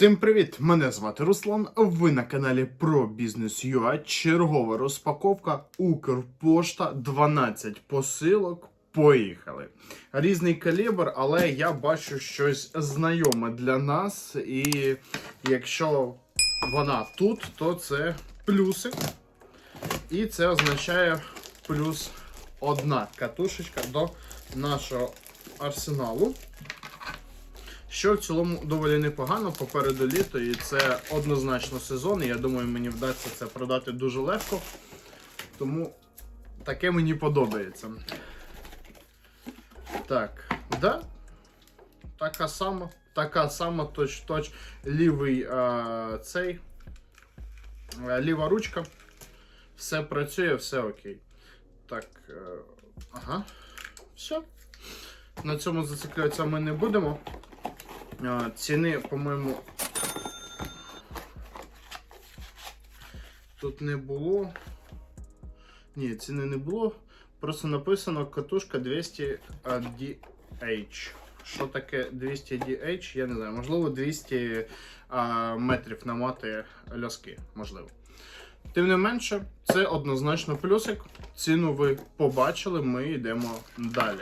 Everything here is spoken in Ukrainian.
Всім привіт! Мене звати Руслан. Ви на каналі про бізнес UA. Чергова розпаковка Укрпошта 12 посилок. Поїхали. Різний калібр, але я бачу щось знайоме для нас. І якщо вона тут, то це плюсик. І це означає плюс одна катушечка до нашого арсеналу. Що в цілому доволі непогано, попереду літо, і це однозначно сезон. І я думаю, мені вдасться це продати дуже легко. Тому таке мені подобається. Так, да? Така сама, така сама точ-точ лівий а, цей. ліва ручка. Все працює, все окей. Так. е, ага. Все. На цьому зациклюватися ми не будемо. Ціни, по-моєму, тут не було. Ні, ціни не було. Просто написано катушка 200 DH. Що таке 200 DH? Я не знаю. Можливо, 200 а, метрів намати ляски. Можливо. Тим не менше, це однозначно плюсик. Ціну ви побачили, ми йдемо далі.